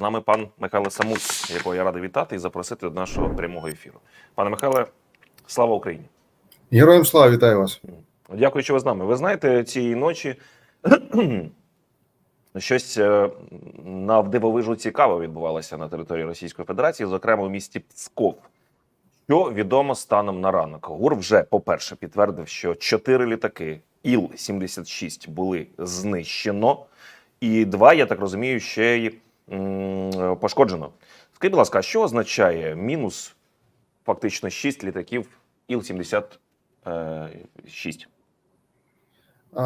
З нами пан Михайло Самуць, якого я радий вітати і запросити до нашого прямого ефіру. Пане Михайле, слава Україні! Героям слава вітаю вас. Дякую, що ви з нами. Ви знаєте, цієї ночі щось е, навдивовижу цікаве відбувалося на території Російської Федерації, зокрема в місті Псков. Що відомо станом на ранок? ГУР вже, по-перше, підтвердив, що чотири літаки Іл-76 були знищено, і два, я так розумію, ще й пошкоджено. Скажіть, будь ласка, що означає мінус фактично шість літаків Іл-76?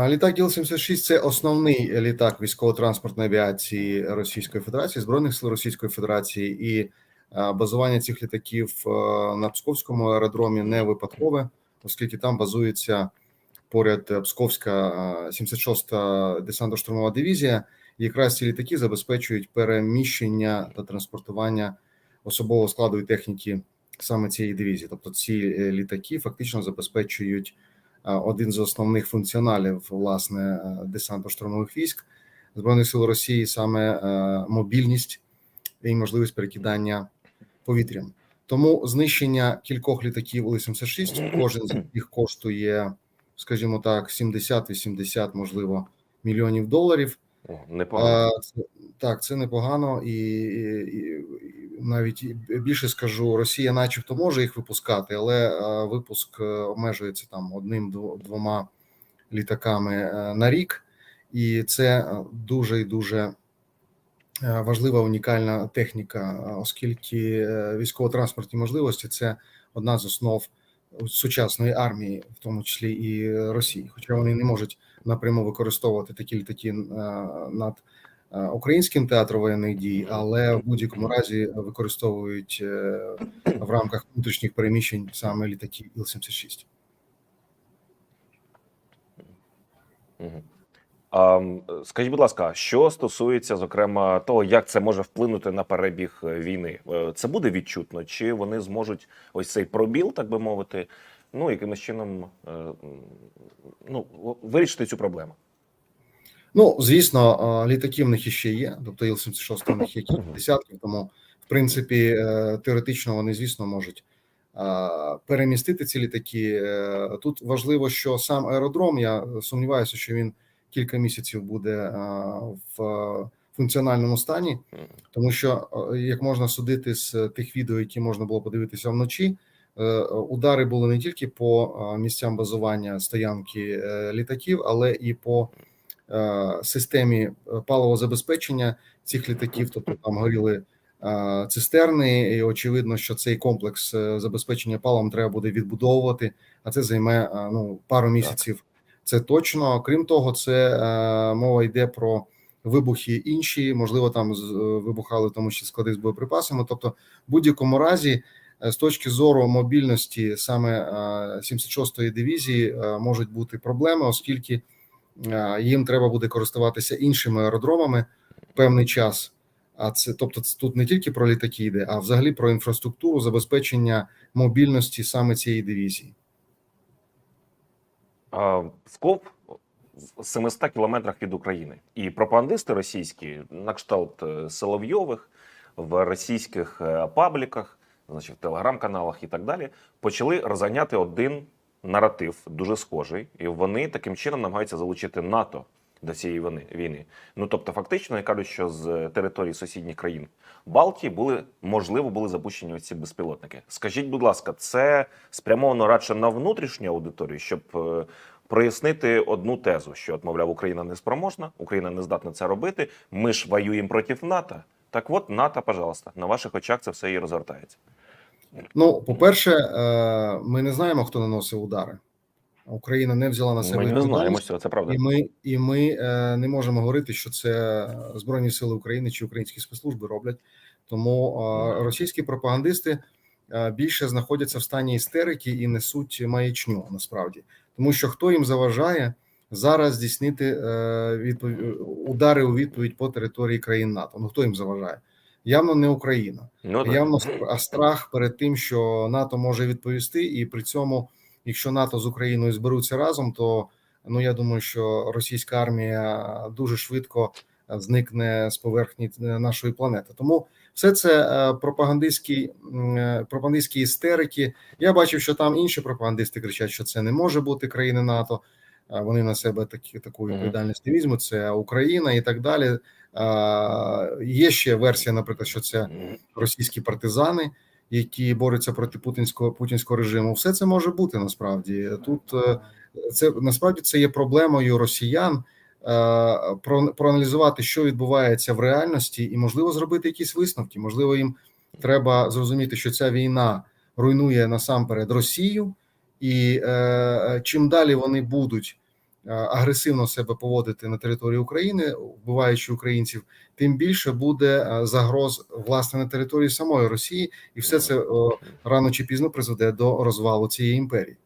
Літак Іл-76 – це основний літак військово-транспортної авіації Російської Федерації, Збройних сил Російської Федерації, і базування цих літаків на Псковському аеродромі не випадкове, оскільки там базується поряд Псковська 76-та десантно-штурмова дивізія. Якраз ці літаки забезпечують переміщення та транспортування особового складу і техніки саме цієї дивізії. Тобто ці е, літаки фактично забезпечують один з основних функціоналів власне е, десантно-штурмових військ збройних сил Росії, саме е, мобільність і можливість перекидання повітрям. Тому знищення кількох літаків Іл-76, кожен з них коштує, скажімо так, 70-80, можливо, мільйонів доларів. О, непогано. А, Так, це непогано, і, і, і навіть більше скажу, Росія, начебто, може їх випускати, але а, випуск е, обмежується там одним двома літаками е, на рік, і це е, дуже і дуже важлива унікальна техніка, оскільки військово-транспортні можливості це одна з основ сучасної армії, в тому числі і Росії, хоча вони не можуть напряму використовувати такі літаки е, над е, українським театром воєнних дій, але в будь-якому разі використовують е, в рамках внутрішніх переміщень саме літаки Іл-76. Мгм. Скажіть, будь ласка, що стосується, зокрема, того, як це може вплинути на перебіг війни? Це буде відчутно, чи вони зможуть ось цей пробіл, так би мовити, ну якимось чином е, ну, вирішити цю проблему? Ну, звісно, е, літаки в них іще є, тобто Іл-76 в них є кілька десятків, тому в принципі е, теоретично вони, звісно, можуть перемістити ці літаки. Тут важливо, що сам аеродром, я сумніваюся, що він кілька місяців буде в функціональному стані, тому що, як можна судити з тих відео, які можна було подивитися вночі, удари були не тільки по е, місцям базування стоянки е, літаків, але і по е, системі е, паливозабезпечення цих літаків, тобто там горіли е, цистерни, і очевидно, що цей комплекс е, забезпечення паливом треба буде відбудовувати, а це займе е, ну пару місяців. Це точно. Крім того, це е, мова йде про вибухи інші, можливо, там е, вибухали тому числі склади з боєприпасами. Тобто, в будь-якому разі, е, з точки зору мобільності саме е, 76-ї дивізії е, можуть бути проблеми, оскільки е, їм треба буде користуватися іншими аеродромами певний час. А це тобто, тут не тільки про літаки йде, а взагалі про інфраструктуру забезпечення мобільності саме цієї дивізії. А, Псков в 700 кілометрах від України. І пропагандисти російські, на кшталт е, Соловйових, в російських е, пабліках, значить, в телеграм-каналах і так далі, почали розганяти один наратив, дуже схожий, і вони таким чином намагаються залучити НАТО до цієї війни. Ну тобто, фактично, я кажу, що з території сусідніх країн Балтії були можливо були запущені ці безпілотники. Скажіть, будь ласка, це спрямовано радше на внутрішню аудиторію, щоб е, прояснити одну тезу, що от, мовляв, Україна не спроможна, Україна не здатна це робити. Ми ж воюємо проти НАТО. Так от НАТО, пожалуйста, на ваших очах це все і розгортається. Ну, по-перше, е, ми не знаємо, хто наносив удари. Україна не взяла на себе Ми не знаємо цього, це правда. і ми, і ми е, не можемо говорити, що це Збройні Сили України чи українські спецслужби роблять. Тому е, російські пропагандисти більше знаходяться в стані істерики і несуть маячню насправді, тому що хто їм заважає зараз здійснити е, удари у відповідь по території країн НАТО? Ну хто їм заважає? Явно не Україна. Ну. Явно а страх перед тим, що НАТО може відповісти, і при цьому, якщо НАТО з Україною зберуться разом, то ну я думаю, що російська армія дуже швидко е, зникне з поверхні е, нашої планети. Тому все це е, пропагандистські е, пропагандистські істерики. Я бачив, що там інші пропагандисти кричать, що це не може бути країни НАТО. Вони на себе такі таку відповідальність не візьмуть. Це Україна і так далі. Є ще версія, наприклад, що це російські партизани, які борються проти путінського путінського режиму. Все це може бути насправді. Тут е, це насправді це є проблемою росіян. е, про- Проаналізувати, що відбувається в реальності, і можливо зробити якісь висновки. Можливо, їм треба зрозуміти, що ця війна руйнує насамперед Росію, і е, чим далі вони будуть е, агресивно себе поводити на території України, вбиваючи українців, тим більше буде е, загроз власне на території самої Росії, і все це рано чи пізно призведе до розвалу цієї імперії.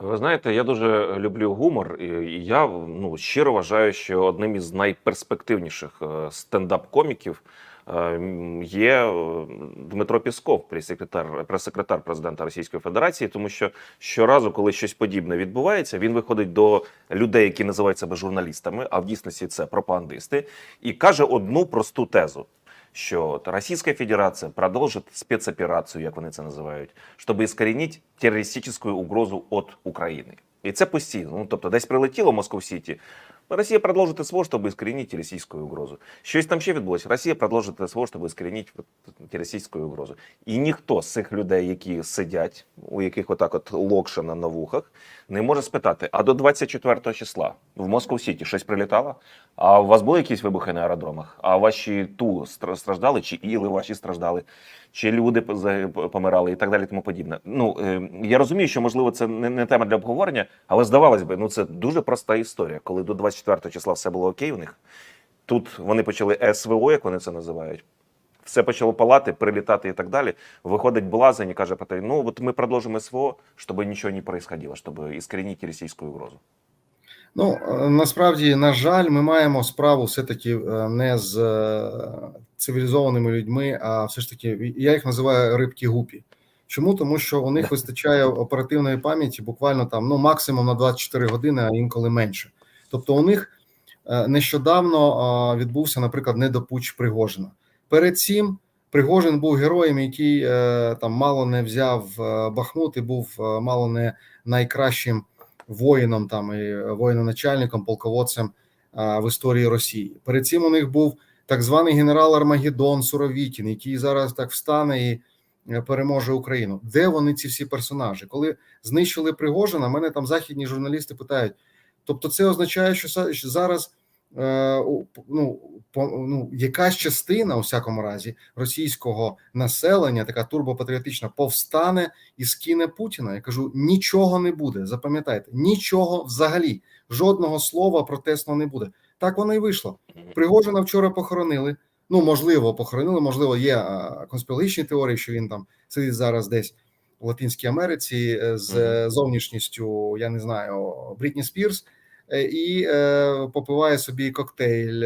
Ви знаєте, я дуже люблю гумор, і я ну щиро вважаю, що одним із найперспективніших е, стендап-коміків е, є е, Дмитро Пісков, прес-секретар, прес-секретар президента Російської Федерації, тому що щоразу, коли щось подібне відбувається, він виходить до людей, які називають себе журналістами, а в дійсності це пропагандисти, і каже одну просту тезу. Що Російська Федерація продовжить спецоперацію, як вони це називають, щоб іскорінити терористичну угрозу від України. І це постійно. Ну тобто, десь прилетіло в Москву Сіті. Росія продовжить СВО, щоб іскорінити російську угрозу. Щось там ще відбулося. Росія продовжить СВО, щоб іскорінити російську угрозу. І ніхто з цих людей, які сидять, у яких отак от локшина на вухах, не може спитати: а до 24 числа в Москву Сіті щось прилітало? А у вас були якісь вибухи на аеродромах? А ваші ту страждали, чи іли ваші страждали, чи люди по- помирали і так далі, тому подібне. Ну е, я розумію, що можливо це не тема для обговорення, але здавалось би, ну це дуже проста історія. Коли до 24 числа все було окей у них, тут вони почали СВО, як вони це називають. Все почало палати, прилітати і так далі. Виходить блазень і каже те, ну от ми продовжимо СВО, щоб нічого не происходило, щоб іскорінити російську угрозу. Ну е, насправді, на жаль, ми маємо справу все-таки е, не з е, цивілізованими людьми, а все ж таки, я їх називаю рибки гупі. Чому? Тому що у них вистачає оперативної пам'яті буквально там ну максимум на 24 години, а інколи менше. Тобто, у них е, нещодавно відбувся, наприклад, недопуч Пригожина. Перед цим Пригожин був героєм, який е, там мало не взяв е, Бахмут і був мало не найкращим воїном, там і воєноначальником, полководцем в історії Росії. Перед цим у них був так званий генерал Армагеддон Суровікін, який зараз так встане і переможе Україну. Де вони ці всі персонажі? Коли знищили Пригожина, мене там західні журналісти питають. Тобто, це означає, що зараз е, ну, ну, якась частина, у всякому разі, російського населення, така турбопатріотична, повстане і скине Путіна. Я кажу: нічого не буде. Запам'ятайте, нічого взагалі, жодного слова протестного не буде. Так воно і вийшло. Пригожина вчора похоронили. Ну, можливо, похоронили. Можливо, є а, конспірологічні теорії, що він там сидить зараз десь в Латинській Америці е, з зовнішністю, я не знаю, Брітні Спірс, е, і е, попиває собі коктейль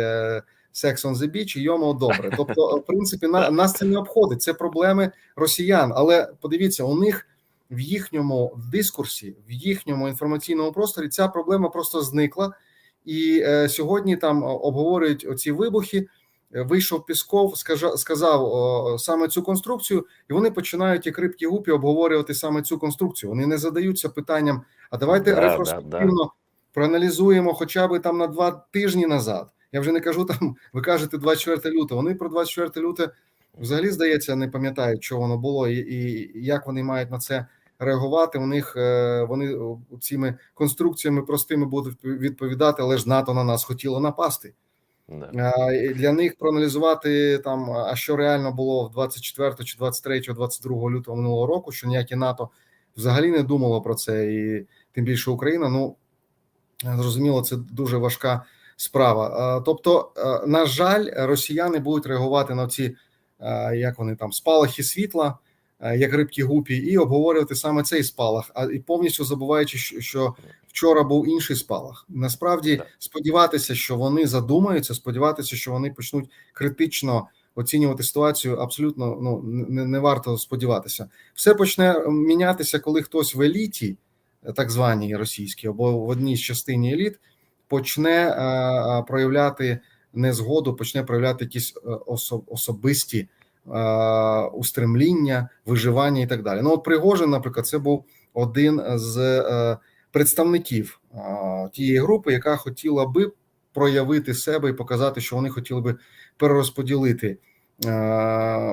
Sex on the Beach, і йому добре. Тобто, в принципі, на, нас це не обходить. Це проблеми росіян. Але подивіться, у них в їхньому дискурсі, в їхньому інформаційному просторі ця проблема просто зникла. І е, сьогодні там обговорюють оці вибухи. Е, Вийшов Пісков, сказав о, саме цю конструкцію, і вони починають як рибки гупі обговорювати саме цю конструкцію. Вони не задаються питанням: а давайте Да, ретроспективно проаналізуємо хоча б там на два тижні назад. Я вже не кажу там, ви кажете 24 лютого. Вони про 24 люте взагалі здається не пам'ятають, що воно було, і, і як вони мають на це реагувати. У них е, вони цими конструкціями простими будуть відповідати, але ж НАТО на нас хотіло напасти. Да. Для них проаналізувати там, а що реально було в 24 чи 23, 22 лютого минулого року, що ніяке НАТО взагалі не думало про це, і тим більше Україна. Ну зрозуміло, це дуже важка справа. Тобто, на жаль, росіяни будуть реагувати на ці як вони там спалахи світла, як рибки гупі, і обговорювати саме цей спалах, а і повністю забуваючи, що- вчора був інший спалах. Насправді сподіватися, що вони задумаються, сподіватися, що вони почнуть критично оцінювати ситуацію. Абсолютно ну не, не варто сподіватися. Все почне мінятися, коли хтось в еліті, так званій російській, або в одній з частині еліт, почне е, е, проявляти незгоду, почне проявляти якісь е, особисті е, устремління, виживання і так далі. Ну, от Пригожин, наприклад, це був один з е, представників е, тієї групи, яка хотіла би проявити себе і показати, що вони хотіли би перерозподілити е,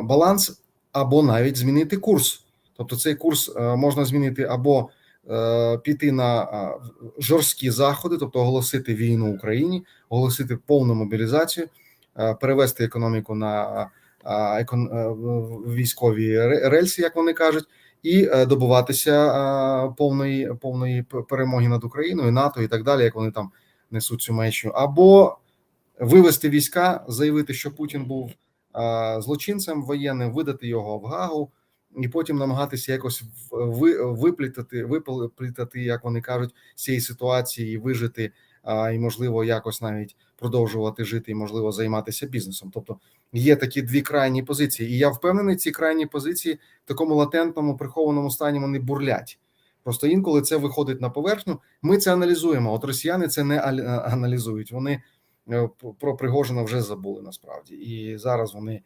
баланс або навіть змінити курс. Тобто, цей курс е, можна змінити або е, піти на е, жорсткі заходи, тобто оголосити війну Україні, оголосити повну мобілізацію, е, перевести економіку на е, е, військові рельси, як вони кажуть, і е, добуватися е, повної повної перемоги над Україною, НАТО і так далі, як вони там несуть цю маячню, або вивести війська, заявити, що Путін був е, злочинцем воєнним, видати його в Гагу, і потім намагатися якось виплітати, виплітати, як вони кажуть, з цієї ситуації вижити, а, і можливо якось навіть продовжувати жити, і можливо займатися бізнесом. Тобто є такі дві крайні позиції, і я впевнений, ці крайні позиції в такому латентному прихованому стані вони бурлять. Просто інколи це виходить на поверхню. Ми це аналізуємо. От росіяни це не аналізують. Вони е, про Пригожина вже забули насправді, і зараз вони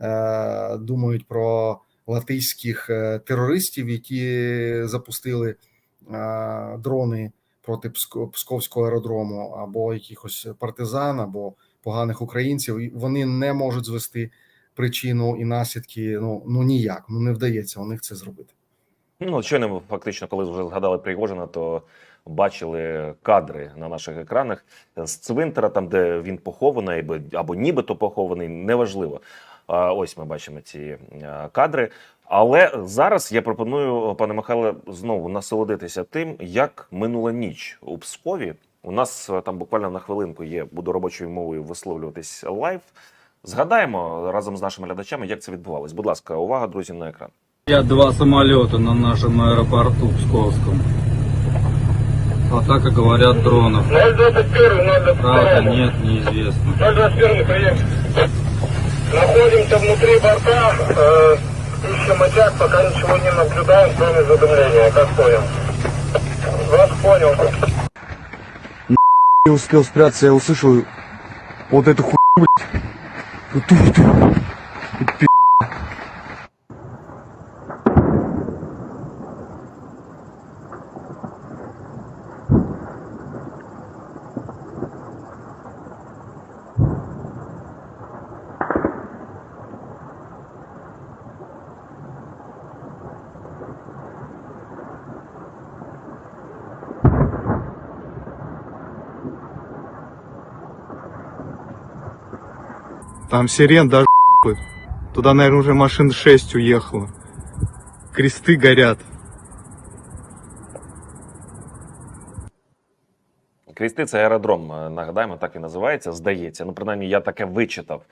е, думають про латиських е, терористів, які запустили е, дрони проти Пско- Псковського аеродрому, або якихось партизан, або поганих українців. Вони не можуть звести причину і наслідки. Ну ну ніяк. Ну не вдається у них це зробити. Ну, щойно фактично, коли вже згадали Пригожина, то бачили кадри на наших екранах з цвинтара, там, де він похований, або, нібито похований, неважливо. Ось ми бачимо ці кадри. Але зараз я пропоную, пане Михайле, знову насолодитися тим, як минула ніч у Пскові. У нас е, там буквально на хвилинку є, буду робочою мовою висловлюватись лайв. Згадаємо разом з нашими глядачами, як це відбувалось. Будь ласка, увага, друзі, на екран. Я два самолета на нашем аэропорту Псковском. Атака, говорят, дронов. 021, 022. Правда, нет, неизвестно. 021, прием. Находимся внутри борта, э, ищем очаг, пока ничего не наблюдаем, кроме задымления, как понял. Вас понял. не успел спрятаться, я услышал вот эту хуйню, блядь. Там сирен даже. Туда, наверное, уже машин 6 уехало. Кресты горят. Крісти це аеродром. е, Нагадаємо, так і називається. Здається. Ну, принаймні, я таке вичитав.